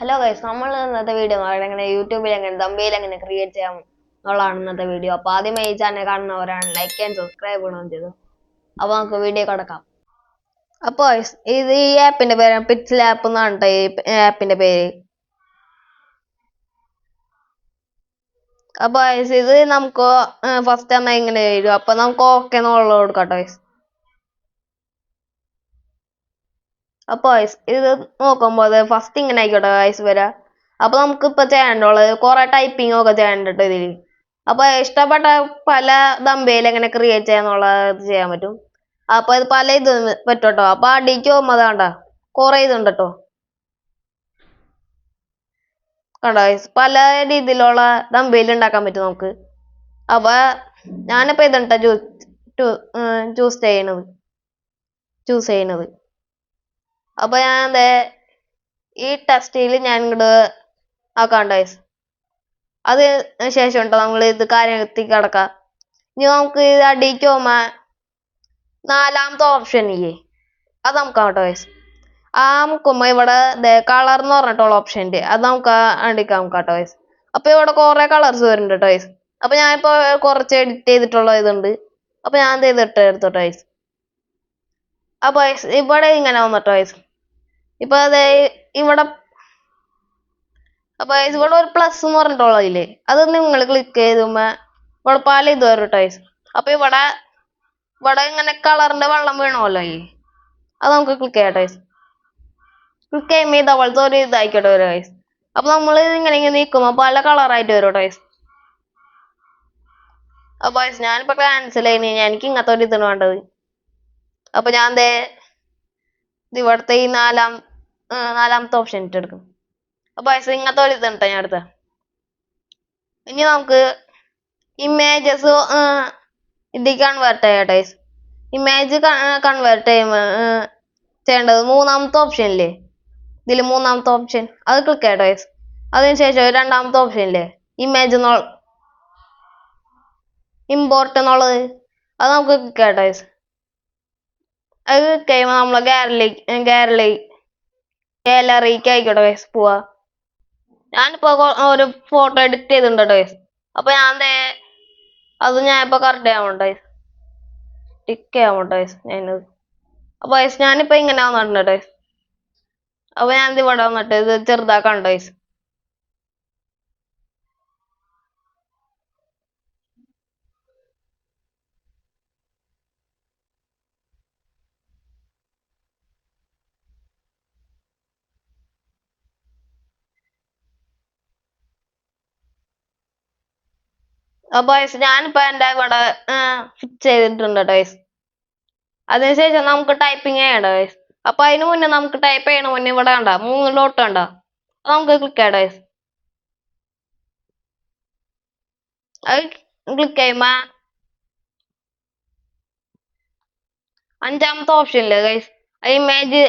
Hello guys നമ്മൾ ഇന്നത്തെ video എങ്ങനെ യൂട്യൂബിൽ എങ്ങനെ തമ്പിയിൽ എങ്ങനെ ക്രിയേറ്റ് ചെയ്യാം എന്നുള്ളതാണ് ഇന്നത്തെ വീഡിയോ അപ്പോൾ ആദ്യമേ ഈ ചാനൽ കാണുന്നവരാണ് ലൈക്ക് ആൻഡ് സബ്സ്ക്രൈബ് ചെയ്യണം ചെയ്തു. അപ്പോൾ നമുക്ക് വീഡിയോ കിടക്കാം. അപ്പോൾ ഇത് ഈ ആപ്പിന്റെ പേര് പിക്സൽ ആപ്പ് എന്നാണ് ട്ടോ ഈ ആപ്പിന്റെ പേര്. അപ്പോൾ ഇത് നമുക്ക് ഫസ്റ്റ് തന്നെ ഇങ്ങനെ വരും അപ്പോൾ നമുക്ക് ഓക്കെ എന്നുള്ളത് കൊടുക്കാം ട്ടോ അപ്പോൾ ഐസ് ഇത് നോക്കുമ്പോൾ ഫസ്റ്റ് ഇങ്ങനെ ആയിക്കോട്ടെ ഗൈസ് വരാ. അപ്പൊ നമുക്ക് ഇപ്പൊ ചെയ്യാനുള്ളത് കുറെ ടൈപ്പിംഗ് ഒക്കെ ചെയ്യാനുണ്ട് ഇതിൽ അപ്പൊ ഇഷ്ടപ്പെട്ട പല ദമ്പയിൽ എങ്ങനെ ക്രിയേറ്റ് ചെയ്യാന്നുള്ളത് ചെയ്യാൻ പറ്റും. അപ്പൊ ഇത് പല ഇത് പറ്റും കേട്ടോ അപ്പൊ അടിക്ക് പോകുമ്പോൾ അതാണ്ട കുറേ ഇതുണ്ട് കേട്ടോ കണ്ടോ? പല രീതിയിലുള്ള ദമ്പയിൽ ഉണ്ടാക്കാൻ പറ്റും നമുക്ക്. അപ്പൊ ഞാനിപ്പോ ഇതുണ്ട ചൂസ് ചെയ്യണത് ചൂസ് ചെയ്യണത് അപ്പൊ ഞാൻ ദേ ഈ ടെസ്റ്റിൽ ഞാൻ ഇങ്ങോട്ട് ആക്കാണ്ട് guys. അത് ശേഷം ഉണ്ടോ നമ്മൾ ഇത് എത്തി കിടക്കാം ഇനി നമുക്ക് ഇത് അടിക്ക് പോകുമ്പോ നാലാമത്തെ ഓപ്ഷൻ ഇല്ലേ അത് നമുക്ക് ആവട്ടെ guys. ആ മുക്കുമ്പോ ഇവിടെ കളർ എന്ന് പറഞ്ഞിട്ടുള്ള ഓപ്ഷൻ ഉണ്ട് അത് നമുക്ക് അടിക്കാം നമുക്ക് കേട്ടോ guys. അപ്പൊ ഇവിടെ കുറെ കളേഴ്സ് വരുന്നുണ്ട് കേട്ടോ guys. അപ്പൊ ഞാനിപ്പോ കുറച്ച് എഡിറ്റ് ചെയ്തിട്ടുള്ള ഇതുണ്ട് അപ്പൊ ഞാൻ ഇത് ചെയ്തിട്ട് എടുത്തോട്ടെ guys. അപ്പൊ guys, ഇവിടെ ഇങ്ങനെ വന്നിട്ടോ guys. ഇപ്പൊ അതെ ഇവിടെ അപ്പൊ ഇവിടെ ഒരു പ്ലസ് എന്ന് പറഞ്ഞിട്ടുള്ളതില്ലേ അത് നിങ്ങൾ ക്ലിക്ക് ചെയ്തുമ്പോ ഇവിടെ പല ഇത് വരും guys. അപ്പൊ ഇവിടെ ഇവിടെ ഇങ്ങനെ കളറിന്റെ വെള്ളം വീണമല്ലോ ഈ. അത് നമുക്ക് ക്ലിക്ക് ചെയ്യാം ടൈസ് ക്ലിക്ക് ചെയ്യുമ്പോ ഇതവളത്തെ ഒരു ഇതായിക്കോട്ടെ വരും ടൈസ് അപ്പൊ നമ്മൾ ഇങ്ങനെ ഇങ്ങനെ നീക്കുമ്പോ പല കളറായിട്ട് വരും guys. അപ്പൊ ഞാനിപ്പോ ക്യാൻസൽ ചെയ്യുന്ന. എനിക്ക് ഇങ്ങനത്തെ ഒരു ഇതാണ് വേണ്ടത്. അപ്പൊ ഞാൻ ദേ ഇവിടുത്തെ ഈ നാലാം നാലാമത്തെ ഓപ്ഷൻ ഇട്ടെടുക്കും. അപ്പൊ ഇങ്ങനത്തെ ഒരു ഇതുണ്ട് ഞാൻ അടുത്ത ഇനി നമുക്ക് ഇമേജസ് ഇത് കൺവേർട്ട് ചെയ്യാം guys. ഇമേജ് കൺവേർട്ട് ചെയ്യുമ്പോ ആ, ചെയ്യേണ്ടത് മൂന്നാമത്തെ ഓപ്ഷൻ ഇല്ലേ? ഇതിൽ മൂന്നാമത്തെ ഓപ്ഷൻ അത് ക്ലിക്ക് ചെയ്യട്ടോ അതിനു അതിനുശേഷം രണ്ടാമത്തെ ഓപ്ഷൻ ഇല്ലേ? ഇമേജ് ഇമ്പോർട്ട് എന്നുള്ളത് അത് നമുക്ക് ക്ലിക്ക് ചെയ്യട്ടോ. അത് ക്ലിക്ക് ചെയ്യുമ്പോൾ നമ്മളെ ഗാലറി ഗാലറി ഗാലറിക്ക് ആയിക്കോട്ടെ guys പോവാ ഞാനിപ്പോ ഒരു ഫോട്ടോ എഡിറ്റ് ചെയ്തിട്ടുണ്ട് guys. അപ്പൊ ഞാൻ ദേ അത് ഞാൻ ഇപ്പൊ കറക്റ്റ് ചെയ്യാൻ പോണ്ട ടിക്ക് ചെയ്യാൻ പോണ്ട ഞാനത് അപ്പൊ guys, ഞാനിപ്പോ ഇങ്ങനെ വന്നിട്ടുണ്ട് guys. അപ്പൊ ഞാൻ ഇത് ഇവിടെ വന്നിട്ട് ഇത് ചെറുതാക്കാൻ guys. Guys, ഞാനിപ്പോ എന്റെ ഇവിടെ ഫിക്സ് ചെയ്തിട്ടുണ്ട് ടോയ്സ്. അതിനുശേഷം നമുക്ക് ടൈപ്പിംഗ് ചെയ്യണ്ട ടോയ്സ് അപ്പൊ അതിന് മുന്നേ നമുക്ക് ടൈപ്പ് ചെയ്യണ മുന്നേ ഇവിടെ കണ്ട? മൂന്ന് ഡോട്ട് ഉണ്ടോ നമുക്ക് ക്ലിക്ക് ചെയ്യാം ടോയ്സ് അത് ക്ലിക്ക് ചെയ്യുമ്പോ അഞ്ചാമത്തെ ഓപ്ഷൻ ഇല്ലേ ഗൈസ് ഇമേജ്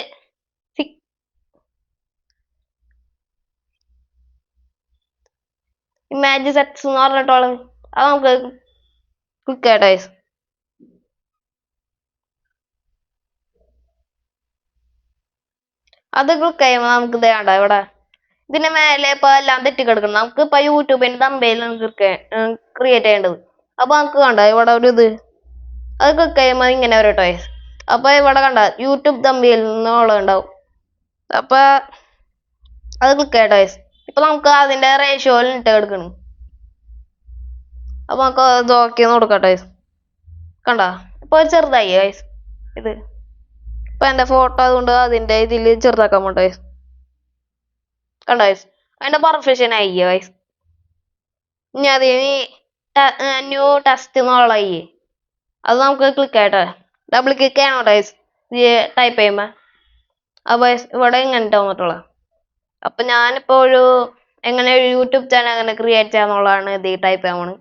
ഇമേജ് സെറ്റ്സ് എന്ന് പറഞ്ഞിട്ടുള്ളത് അത് നമുക്ക് ക്ലിക്ക് ചെയ്യാം guys. അത് ക്ലിക്ക് ചെയ്യുമ്പോൾ നമുക്ക് ഇത് വേണ്ട ഇവിടെ ഇതിന്റെ മേലെ ഇപ്പൊ എല്ലാം തെറ്റി കിടക്കണം നമുക്ക് ഇപ്പൊ യൂട്യൂബിന്റെ തമ്പയിലാണ് ക്രിയേറ്റ് ചെയ്യേണ്ടത് അപ്പൊ നമുക്ക് കണ്ട ഇവിടെ ഒരു ഇത് അത് ക്ലിക്ക് ചെയ്യുമ്പോൾ ഇങ്ങനെ വരും കേട്ടോ. അപ്പൊ ഇവിടെ കണ്ട യൂട്യൂബ് തമ്പിയിൽ നിന്നോളം ഉണ്ടാവും അപ്പൊ അത് ക്ലിക്ക് ചെയ്യട്ടോ. ഇപ്പൊ നമുക്ക് അതിന്റെ റേഷ്യോയിൽ ഇട്ട് എടുക്കണം അപ്പൊ നമുക്ക് ഇത് ഓക്കെ എന്ന് കൊടുക്കട്ടെ. കണ്ട? ഇപ്പൊ ഒരു ചെറുതായി ഗൈസ് ഇത്. ഇപ്പൊ എന്റെ ഫോട്ടോ അതുകൊണ്ട് അതിന്റെ ഇതിൽ ചെറുതാക്കാൻ പോട്ടെ ഗൈസ് കണ്ടോ ഗൈസ് അതിന്റെ പെർഫെക്ഷൻ ആയി ഗൈസ് ഇനി അതിന് ന്യൂ ടെസ്റ്റ് എന്നുള്ള അത് നമുക്ക് ക്ലിക്ക് ആയിട്ടെ ഡബിൾ ക്ലിക്ക് ചെയ്യണം ഗൈസ് ടൈപ്പ് ചെയ്യുമ്പോ. അപ്പൊ ഇവിടെ ഇങ്ങനെ വന്നിട്ടുള്ള അപ്പൊ ഞാനിപ്പോ ഒരു എങ്ങനെ ഒരു യൂട്യൂബ് ചാനൽ എങ്ങനെ ക്രിയേറ്റ് ചെയ്യാന്നുള്ളതാണ് ഇത് ടൈപ്പ് ചെയ്യാൻ പോണത്.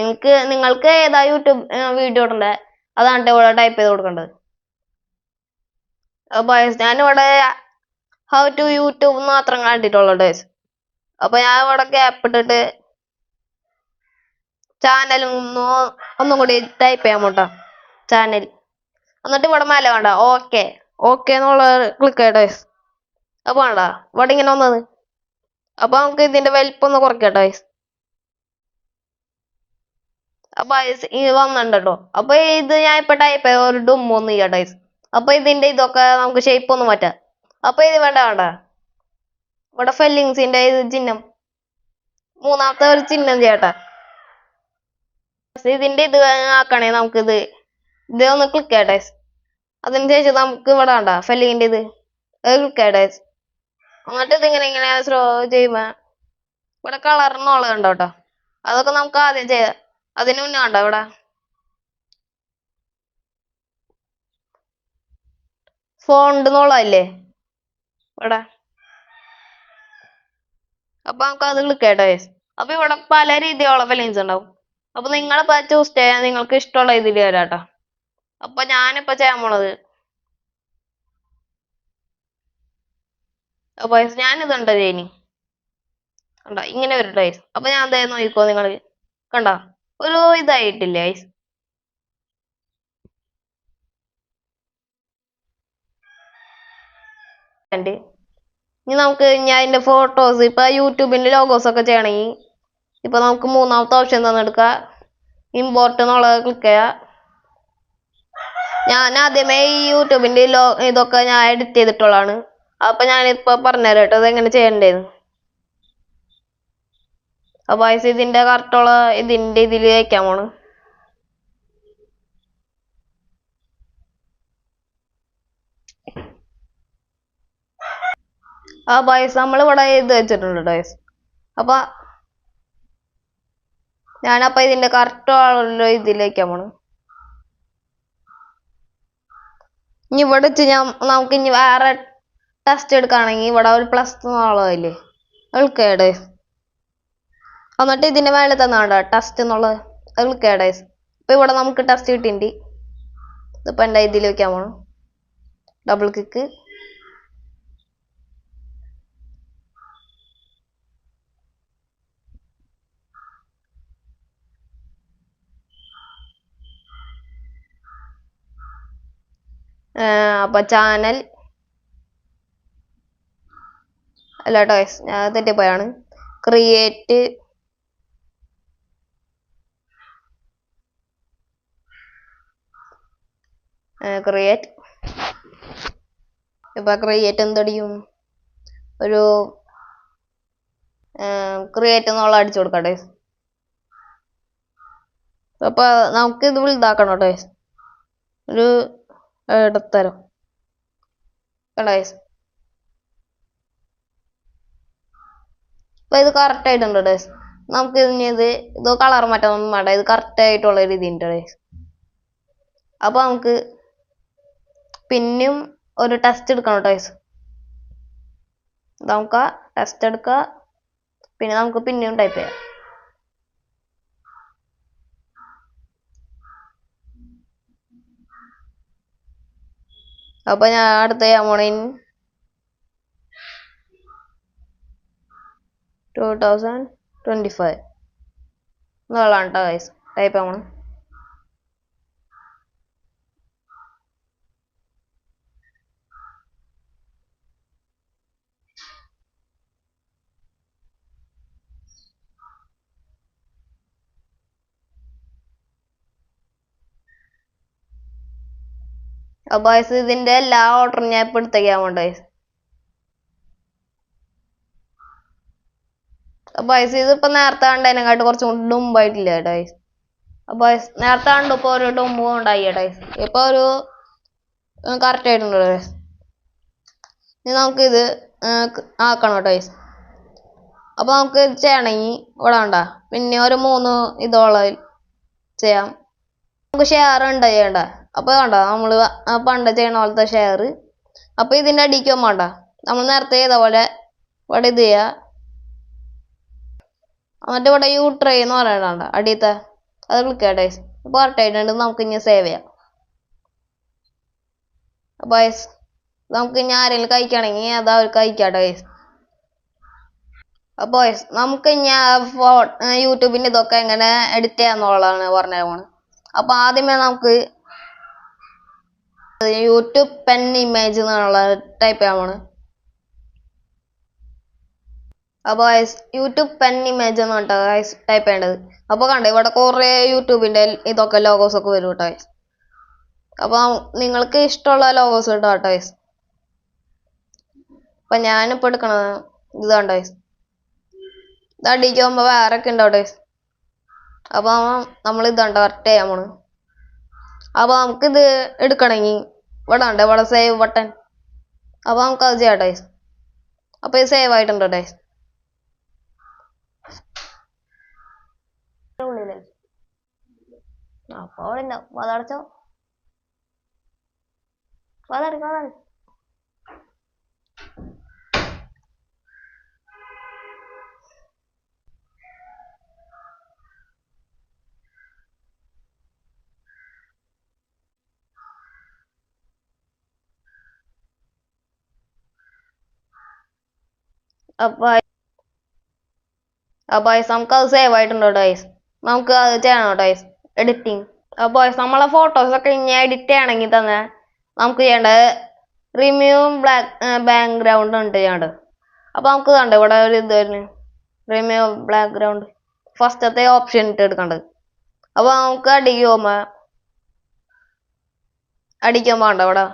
നിങ്ങൾക്ക് നിങ്ങൾക്ക് ഏതാ യൂട്യൂബ് വീഡിയോ ഇടണ്ടേ? അതാണ് ഇവിടെ ടൈപ്പ് ചെയ്ത് കൊടുക്കേണ്ടത്. അപ്പോൾ ഞാനിവിടെ ഹൗ ടു യൂട്യൂബ് മാത്രം കണ്ടിട്ടുള്ളൂ guys. അപ്പൊ ഞാൻ ഇവിടെ ഗ്യാപ്പ് ഇട്ടിട്ട് ചാനലും ഒന്നും കൂടി ടൈപ്പ് ചെയ്യാൻ കേട്ടോ ചാനൽ എന്നിട്ട് ഇവിടെ മേലെ വേണ്ട ഓക്കെ ഓക്കെ എന്നുള്ള ക്ലിക്ക് ചെയ്യട്ടെ അപ്പൊ വേണ്ട ഇവിടെ ഇങ്ങനെ വന്നത്. അപ്പൊ നമുക്ക് ഇതിന്റെ വലിപ്പം ഒന്ന് കുറയ്ക്കട്ടോ. അപ്പൊ ഈ വന്നിട്ടുണ്ട് കേട്ടോ അപ്പൊ ഇത് ഞാൻ ഇപ്പൊ ടൈപ്പ് ചെയ്ത ഒരു ഡും ഒന്ന് ചെയ്യാം guys. അപ്പൊ ഇതിന്റെ ഇതൊക്കെ നമുക്ക് ഷേപ്പ് ഒന്ന് മാറ്റാം. അപ്പൊ ഇത് വേണ്ട വേണ്ട. ഇവിടെ ഫെല്ലിങ്സിന്റെ ഇത് ചിഹ്നം. മൂന്നാമത്തെ ഒരു ചിഹ്നം ചെയ്യട്ടെ ഇതിന്റെ ഇത് ആക്കണേ നമുക്ക് ഇത് ഇത് ഒന്ന് ക്ലിക്ക് ചെയ്യട്ടെ അതിന് ശേഷം നമുക്ക് ഇവിടെ വേണ്ട. ഫെല്ലിങ്ങിന്റെ ഇത്. ക്ലിക്ക് ചെയ്യട്ടെ എന്നിട്ട് ഇതിങ്ങനെ ഇങ്ങനെ സ്ലോ ചെയ്യുമ്പോ ഇവിടെ കളറിനുള്ളത് ഉണ്ടോ കേട്ടോ അതൊക്കെ നമുക്ക് ആദ്യം ചെയ്യാം. അതിന് മുന്നേ ഉണ്ടോ ഇവിടെ? ഫോണ്ട് എന്നുള്ളതല്ലേ ഇവിടെ. അപ്പൊ നമുക്ക് അത് ക്ലിക്ക് ചെയ്യട്ടെ. അപ്പൊ ഇവിടെ പല രീതിയിലുള്ള ഫിലിംസ് ഉണ്ടാവും. അപ്പൊ നിങ്ങളിപ്പോ ചൂസ് ചെയ്യാൻ നിങ്ങൾക്ക് ഇഷ്ടമുള്ള ഇതിൽ വരാട്ടോ അപ്പൊ ഞാനിപ്പോ ചെയ്യാൻ പോണത്. അപ്പൊ ഞാനിതുണ്ടോ ഇനി. കണ്ടോ? ഇങ്ങനെ വരും guys അപ്പൊ ഞാൻ ദേ നോക്കിക്കോ നിങ്ങൾ. കണ്ടോ? ഒരു ഇതായിട്ടില്ലേ? ഉണ്ട് ഇനി നമുക്ക് ഞാൻ അതിന്റെ ഫോട്ടോസ് ഇപ്പൊ യൂട്യൂബിന്റെ ലോഗോസ് ഒക്കെ ചെയ്യണമെങ്കിൽ ഇപ്പൊ നമുക്ക് മൂന്നാമത്തെ ഓപ്ഷൻ തന്നെടുക്ക ഇമ്പോർട്ട് എന്നുള്ളത് ക്ലിക്ക് ചെയ്യുക ഞാൻ ആദ്യമേ ഈ യൂട്യൂബിന്റെ ലോ ഇതൊക്കെ ഞാൻ എഡിറ്റ് ചെയ്തിട്ടുള്ളതാണ്. അപ്പൊ ഞാനിപ്പോ പറഞ്ഞുതരാം കേട്ടോ എങ്ങനെ ചെയ്യണ്ടേന്ന്. അപ്പൊ guys ഇതിന്റെ കറക്റ്റുള്ള ഇതിന്റെ ഇതിൽ വയ്ക്കാൻ പോണ്. ആ ബൈസ് നമ്മളിവിടെ ഇത് വെച്ചിട്ടുണ്ട് ഗൈസ് അപ്പൊ ഞാനപ്പോ ഇതിന്റെ കറക്റ്റ് ആളല്ലോ ഇതിലേക്കാ പോണ്. ഇനി ഇവിടെ വെച്ച് ഞാൻ നമുക്ക് ഇനി വേറെ ടെസ്റ്റ് എടുക്കുകയാണെങ്കിൽ ഇവിടെ ഒരു പ്ലസ് എന്നുള്ളതില്ലേ ക്ലിക്കേഡ് എന്നിട്ട് ഇതിന്റെ മേലെ തന്നാണ്ട? ടെസ്റ്റ് എന്നുള്ളത് ക്ലിക്കേഡ് ഇപ്പൊ ഇവിടെ നമുക്ക് ടെസ്റ്റ് കിട്ടിയിട്ടുണ്ട് ഇതിപ്പോൾ എന്റെ ഇതിൽ വയ്ക്കാൻ പോകണം ഡബിൾ ക്ലിക്ക് അപ്പൊ ചാനൽ. അല്ല കേട്ടോ ഞാൻ തെറ്റിപ്പോയാണ്. ക്രിയേറ്റ് ക്രിയേറ്റ് ഇപ്പൊ ക്രിയേറ്റ് എന്തടിയും ഒരു ക്രിയേറ്റ് എന്നുള്ള അടിച്ചു കൊടുക്കട്ടെ അപ്പൊ നമുക്ക് ഇത് ഇതാക്കണം കേട്ടോ. ഒരു ഇടത്തരം guys? അപ്പൊ ഇത് കറക്റ്റ് ആയിട്ടുണ്ട് guys. നമുക്ക് ഇനി ഇത് ഇത് കളർ മാറ്റാനൊന്നും വേണ്ട ഇത് കറക്റ്റ് ആയിട്ടുള്ള ഒരു guys. അപ്പൊ നമുക്ക് പിന്നെയും ഒരു ടെസ്റ്റ് എടുക്കണം കേട്ടോ ഗൈസ് നമുക്ക് ടെസ്റ്റ് എടുക്കുക പിന്നെ നമുക്ക് പിന്നെയും ടൈപ്പ് ചെയ്യാം. അപ്പൊ ഞാൻ അടുത്ത ചെയ്യാൻ ടു തൗസൻഡ് ട്വന്റി ഫൈവ് എന്നുള്ളതാണ് കേട്ടോ ഗൈസ് ടൈപ്പ് ചെയ്യാൻ പോണ അപ്പൊ ഗൈസ് ഇതിന്റെ എല്ലാ ഓർഡറും ഞാൻ ഇപ്പൊ എടുത്തേക്കാൻ പോണ്ട ഗൈസ് അപ്പൊ ഗൈസ് ഇതിപ്പോ നേരത്തെ കണ്ടതിനെക്കാട്ട് കുറച്ചും ഡുമ്പായിട്ടില്ല കേട്ടോ ഗൈസ് അപ്പൊ guys, നേരത്തെ കണ്ടപ്പോ ഒരു ഡുമ്പ് ഉണ്ടായി കേട്ടോ ഗൈസ് ഇപ്പൊ ഒരു കറക്റ്റ് ആയിട്ടുണ്ട് ഗൈസ് ഇനി നമുക്ക് ഇത് ആക്കണം കേട്ടോ ഗൈസ് അപ്പൊ നമുക്ക് ഇത് ചെയ്യണമെങ്കിൽ ഇവിടെ വേണ്ട പിന്നെ ഒരു മൂന്ന് ഇതോളം ചെയ്യാം. നമുക്ക് ഷെയർ ഉണ്ട് ചെയ്യണ്ട? അപ്പൊ കണ്ടോ നമ്മൾ പണ്ട് ചെയ്യണ പോലത്തെ ഷെയർ അപ്പോൾ ഇതിന്റെ അടിക്കും വേണ്ട. നമ്മൾ നേരത്തെ ചെയ്ത പോലെ ഇവിടെ ഇത് ചെയ്യുക എന്നിട്ട് ഇവിടെ യു ട്രൈ എന്ന് പറയണ്ട അടിയത്തെ? അത് ക്ലിക്ക് ചെയ്യട്ടെ ഇപ്പൊ കറക്റ്റ് ആയിട്ടുണ്ട്. നമുക്ക് ഇനി സേവ് ചെയ്യാം. അപ്പൊ guys, നമുക്ക് ഇനി ആരെങ്കിലും കഴിക്കുകയാണെങ്കിൽ അത് അവർ കഴിക്കട്ടെ guys. അപ്പൊ guys, നമുക്ക് ഇനി ഫോ യൂട്യൂബിന്റെ ഇതൊക്കെ എങ്ങനെ എഡിറ്റ് ചെയ്യാന്നുള്ളതാണ് പറഞ്ഞു പോണ് അപ്പോൾ ആദ്യമേ നമുക്ക് യൂട്യൂബ് പെൻ ഇമേജ് എന്നുള്ള ടൈപ്പ് പോണ് അപ്പോൾ യൂട്യൂബ് പെൻ ഇമേജ് എന്ന് കേട്ടോ ടൈപ്പ് ചെയ്യേണ്ടത്. അപ്പോൾ കണ്ടോ ഇവിടെ കുറേ യൂട്യൂബിന്റെ ഇതൊക്കെ ലോഗോസ് ഒക്കെ വരും കേട്ടോ അപ്പൊ നിങ്ങൾക്ക് ഇഷ്ടമുള്ള ലോഗോസ് കേട്ടോ കേട്ടോ അപ്പൊ അപ്പം ഞാനിപ്പോൾ എടുക്കണത് ഇത് കണ്ടോ ഗൈസ് ഇത് അടിക്ക് പോകുമ്പോൾ വേറെ ഒക്കെ ഉണ്ടോ കേട്ടോ അപ്പോൾ നമ്മൾ ഇതുണ്ട് കറക്റ്റ് ചെയ്യാൻ പോണ് അപ്പോൾ നമുക്കിത് എടുക്കണമെങ്കിൽ ഇവിടെ ഉണ്ട് ഇവിടെ സേവ് ബട്ടൺ അപ്പോൾ നമുക്ക് അത് ചെയ്യാം ഗൈസ് അപ്പോൾ ഇത് സേവ് ആയിട്ടുണ്ട് ടേ ഉള്ളിൽ. അപ്പൊ അവിടെ ഉണ്ടാവും അതടച്ചോ. വതറി വതറി അപ്പൊ അപ്പോൾ നമുക്ക് അത് സേവ് ആയിട്ടുണ്ട് ടോയ്സ് നമുക്ക് അത് ചെയ്യണം ടോയ്സ് എഡിറ്റിംഗ് അപ്പോൾ നമ്മളെ ഫോട്ടോസ് ഒക്കെ ഇനി എഡിറ്റ് ചെയ്യണമെങ്കിൽ തന്നെ നമുക്ക് ചെയ്യേണ്ടത് റിമ്യൂവ് ബ്ലാക്ക് ബാക്ക്ഗ്രൗണ്ട് ഉണ്ട് ചെയ്യേണ്ടത് അപ്പോൾ നമുക്ക് കണ്ടോ ഇവിടെ ഒരു ഇത് വരുന്നു. റിമ്യൂവ് ബാക്ക്ഗ്രൗണ്ട് ഫസ്റ്റത്തെ ഓപ്ഷൻ ഇട്ട് എടുക്കേണ്ടത് അപ്പോൾ നമുക്ക് അടിക്ക് അടിക്കാൻ അടിക്കുമ്പോൾ ഉണ്ടോ ഇവിടെ?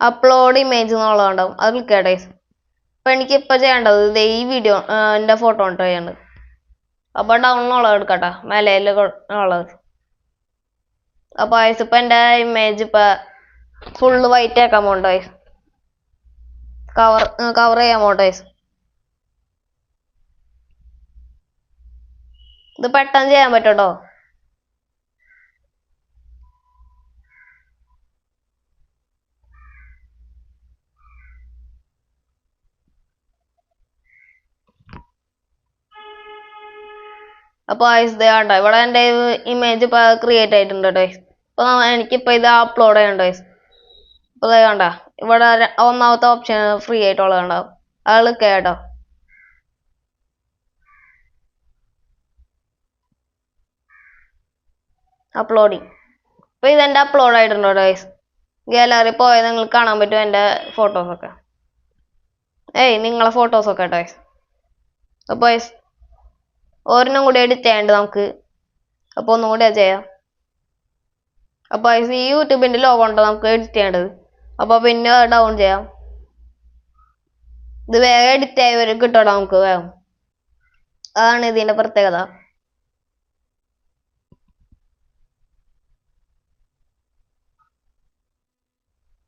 അപ്ലോഡ് ഇമേജ് എന്നുള്ളത് ഉണ്ടാവും അത് ക്ലിക്ക് ചെയ്യട്ടെ അപ്പൊ എനിക്ക് ഇപ്പൊ ചെയ്യേണ്ടത് ഇത് ഈ വീഡിയോ എന്റെ ഫോട്ടോ ഉണ്ട് ചെയ്യേണ്ടത് അപ്പൊ ഡൗണിലുള്ളത് എടുക്കട്ടെ മേലയിൽ ഉള്ളത്. അപ്പൊ ഐസ് ഇപ്പൊ എന്റെ ഇമേജ് ഇപ്പൊ ഫുള്ള് വൈറ്റ് ആക്കാൻ പോകണ്ട ഐസ് കവർ കവർ ചെയ്യാൻ പോകണ്ട ഐസ് ഇത് പെട്ടെന്ന് ചെയ്യാൻ പറ്റട്ടോ അപ്പൊ ഐസ് ദേ ആണ്ടോ ഇവിടെ എന്റെ ഇമേജ് ഇപ്പോൾ ക്രിയേറ്റ് ആയിട്ടുണ്ട് കേട്ടോ. ഇപ്പൊ എനിക്കിപ്പോൾ ഇത് അപ്ലോഡ് ചെയ്യണ്ട? ഐസ് ഇപ്പൊ ദേ കണ്ട? ഇവിടെ ഒന്നാമത്തെ ഓപ്ഷൻ ഫ്രീ ആയിട്ടുള്ളത് ഉണ്ടാവും അത് കേട്ടോ. അപ്ലോഡിങ് ഇപ്പൊ ഇതെന്റെ അപ്ലോഡ് ആയിട്ടുണ്ട് ഗൈസ് ഗാലറി പോയാൽ നിങ്ങൾക്ക് കാണാൻ പറ്റും എന്റെ ഫോട്ടോസ് ഒക്കെ. ഏയ് നിങ്ങളെ ഫോട്ടോസ് ഒക്കെ കേട്ടോ guys. അപ്പൊ guys, ഒരെണ്ണം കൂടി ചെയ്യണ്ട് നമുക്ക്. അപ്പൊ ഒന്നുകൂടെ ചെയ്യാം. അപ്പൊ guys, ഈ യൂട്യൂബിന്റെ ലോഗോ ഉണ്ടോ നമുക്ക് എഡിറ്റ് ചെയ്യേണ്ടത് അപ്പൊ പിന്നെ ഡൗൺ ചെയ്യാം. ഇത് വേഗം എഡിറ്റ് ആയി വരും കിട്ടോ നമുക്ക് വേഗം. അതാണ് ഇതിന്റെ പ്രത്യേകത.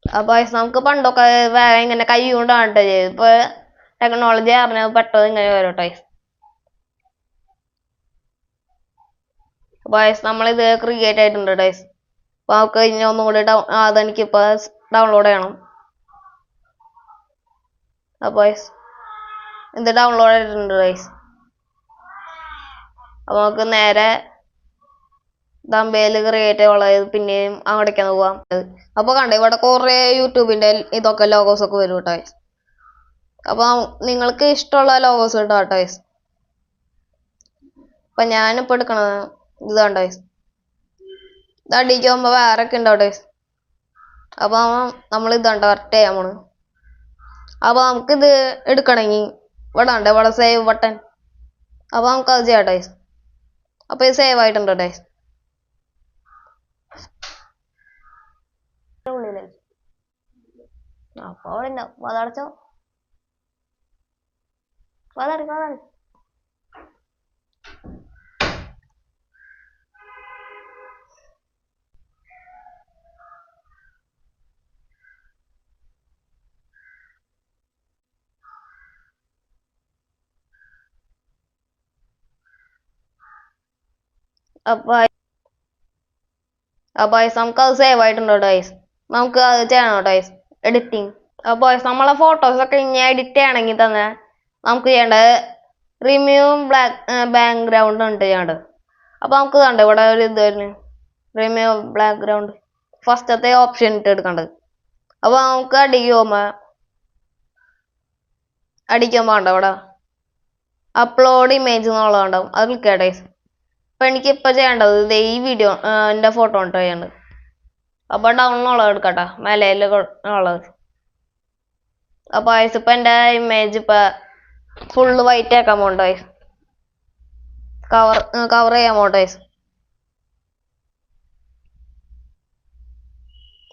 അപ്പോൾ നമുക്ക് പണ്ടൊക്കെ വേഗം ഇങ്ങനെ കൈ കൊണ്ടാണ് ട്ടോ ചെയ്തത്. ഇപ്പൊ ടെക്നോളജി അറിഞ്ഞ പെട്ടെന്ന് ഇങ്ങനെ വരും ട്ടോ guys. അപ്പൊ ഇത് നമ്മളിത് ക്രിയേറ്റ് ആയിട്ടുണ്ട് guys. അപ്പൊ നമുക്ക് ഇനി ഒന്നുകൂടി ഡൗ അതെനിക്കിപ്പോ ഡൗൺലോഡ് ചെയ്യണം അപ്പോൾ ഇത് ഡൗൺലോഡ് ചെയ്തിട്ടുണ്ട് ഗൈസ് അപ്പൊ നമുക്ക് നേരെ ദമ്പേൽ ക്രിയേറ്റ് ഉള്ളത് പിന്നെയും അങ്ങോട്ടേക്കാണ് പോവാം അപ്പൊ കണ്ടോ ഇവിടെ കുറെ യൂട്യൂബിന്റെ ഇതൊക്കെ ലോഗോസ് ഒക്കെ വരും കേട്ടോ guys. അപ്പൊ നിങ്ങൾക്ക് ഇഷ്ടമുള്ള ലോഗോസ് കേട്ടോ കേട്ടോ. അപ്പൊ ഞാനിപ്പോ എടുക്കണത് ഇത് guys. ഇത് അടിക്ക് പോകുമ്പോ വേറെ ഒക്കെ ഉണ്ടാവും. അപ്പൊ നമ്മൾ ഇതുണ്ട് ചെയ്യാൻ പോണ് അപ്പൊ നമുക്കിത് എടുക്കണമെങ്കിൽ ഇവിടെ ഉണ്ട് ഇവിടെ സേവ് ബട്ടൺ അപ്പൊ നമുക്ക് അത് ചെയ്യാം guys. അപ്പൊ ഇത് സേവ് ആയിട്ടുണ്ട്. ഉള്ളിൽ അപ്പൊ അവിടെ അപ്പൊ അപ്പോൾ guys, നമുക്ക് അത് സേവ് ആയിട്ടുണ്ട് ഗൈസ് നമുക്ക് അത് ചെയ്യണം ഗൈസ് എഡിറ്റിംഗ് അപ്പൊ guys, നമ്മളെ ഫോട്ടോസ് ഒക്കെ ഇനി എഡിറ്റ് ചെയ്യണമെങ്കിൽ തന്നെ നമുക്ക് ചെയ്യേണ്ടത് റിമ്യൂ ബ്ലാക്ക് ബാക്ക്ഗ്രൗണ്ട് ഉണ്ട് ചെയ്യേണ്ടത്. അപ്പൊ നമുക്ക് കണ്ടേ ഇവിടെ ഒരു ഇത് വരുന്നു. റിമ്യൂ ബാക്ക്ഗ്രൗണ്ട് ഫസ്റ്റത്തെ ഓപ്ഷൻ ഇട്ട് എടുക്കേണ്ടത്. അപ്പൊ നമുക്ക് അടിക്ക് അടിക്കാൻ ഉണ്ടോ ഇവിടെ? അപ്ലോഡ് ഇമേജ് എന്നുള്ളത് ഉണ്ടാവും അത് ക്ലിക്ക് ചെയ്യട്ടെ guys. അപ്പൊ എനിക്ക് ഇപ്പൊ ചെയ്യേണ്ടത് ഇത് ഈ വീഡിയോ എന്റെ ഫോട്ടോ ഉണ്ട് ചെയ്യേണ്ടത് അപ്പൊ ഡൗൺലോഡ് എടുക്കട്ടെ മേലയിൽ ഉള്ളത്. അപ്പൊ guys, ഇപ്പൊ എന്റെ ഇമേജ് ഇപ്പൊ ഫുള്ള് വൈറ്റ് ആക്കാൻ പോകണ്ട ഗൈസ് കവർ കവർ ചെയ്യാൻ പോകണ്ട ഗൈസ്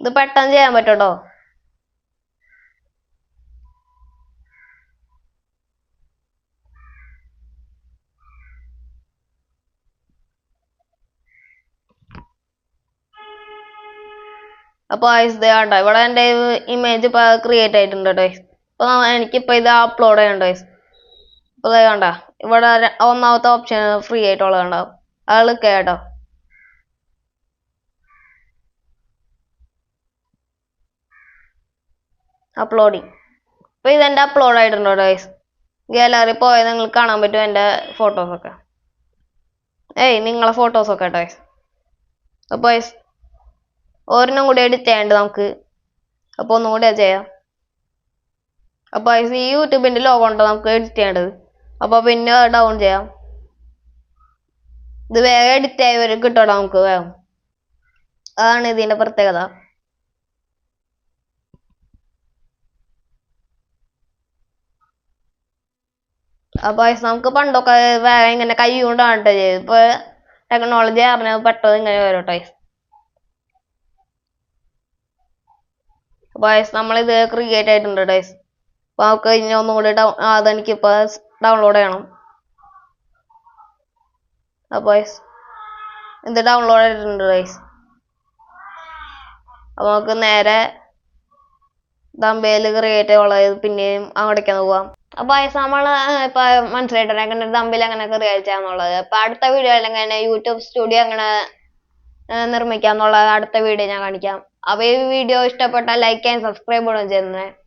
ഇത് പെട്ടെന്ന് ചെയ്യാൻ പറ്റട്ടോ അപ്പൊ guys ദേ കണ്ടോ? ഇവിടെ എന്റെ ഇമേജ് ഇപ്പൊ ക്രിയേറ്റ് ആയിട്ടുണ്ട് കേട്ടോ. ഇപ്പോൾ ഇപ്പൊ എനിക്കിപ്പോ ഇത് അപ്ലോഡ് ചെയ്യണ്ട? guys. ഇപ്പൊ ദേ കണ്ട? ഇവിടെ ഒന്നാമത്തെ ഓപ്ഷൻ ഫ്രീ ആയിട്ടുള്ളത് ഉണ്ടാവും അത് കേട്ടോ. അപ്ലോഡിങ് ഇപ്പൊ ഇതെന്റെ അപ്ലോഡ് ആയിട്ടുണ്ട് കേട്ടോ guys. ഗാലറി പോയാൽ നിങ്ങൾക്ക് കാണാൻ പറ്റും എന്റെ ഫോട്ടോസ് ഒക്കെ. ഏയ് നിങ്ങളെ ഫോട്ടോസ് ഒക്കെ കേട്ടോ guys. ഒരെണ്ണം കൂടി ചെയ്യാണ്ട് നമുക്ക്. അപ്പൊ ഒന്നുകൂടെ ചെയ്യാം. അപ്പൊ ഈ യൂട്യൂബിന്റെ ലോഗോ ഉണ്ടോ നമുക്ക് എഡിറ്റ് ചെയ്യേണ്ടത് അപ്പൊ പിന്നെ ഡൗൺ ചെയ്യാം. ഇത് വേഗം എഡിറ്റ് ആയി വരും കിട്ടോ നമുക്ക് വേഗം. അതാണ് ഇതിന്റെ പ്രത്യേകത. അപ്പൊ നമുക്ക് പണ്ടൊക്കെ വേഗം ഇങ്ങനെ കൈ കൊണ്ടാണ് ട്ടോ ചെയ്തത്. ഇപ്പൊ ടെക്നോളജി അറിഞ്ഞ പെട്ടത് ഇങ്ങനെ വരും guys, നമ്മളിത് ക്രിയേറ്റ് ആയിട്ടുണ്ട് guys. അപ്പൊ നമുക്ക് ഇനി ഒന്നുകൂടി ഡൗ അതെനിക്ക് ഇപ്പൊ ഡൗൺലോഡ് ചെയ്യണം. അപ്പൊ guys, ഇത് ഡൗൺലോഡ് ചെയ്തിട്ടുണ്ട് guys. അപ്പൊ നമുക്ക് നേരെ ദമ്പേൽ ക്രിയേറ്റ് ഉള്ളത് പിന്നെയും അങ്ങോട്ടേക്കാണ് പോവാം. അപ്പൊ guys, നമ്മൾ ഇപ്പൊ മനസ്സിലായിട്ടുണ്ട് എങ്ങനെ ദമ്പിൽ എങ്ങനെ ക്രിയേറ്റ് ചെയ്യാന്നുള്ളത്. അപ്പൊ അടുത്ത വീഡിയോ എങ്ങനെ യൂട്യൂബ് സ്റ്റുഡിയോ എങ്ങനെ നിർമ്മിക്കാന്നുള്ളത് അടുത്ത വീഡിയോ ഞാൻ കാണിക്കാം. അപ്പൊ ഈ വീഡിയോ ഇഷ്ടപ്പെട്ടാൽ ലൈക്ക് ചെയ്യാൻ സബ്സ്ക്രൈബ് ചെയ്യുന്നത്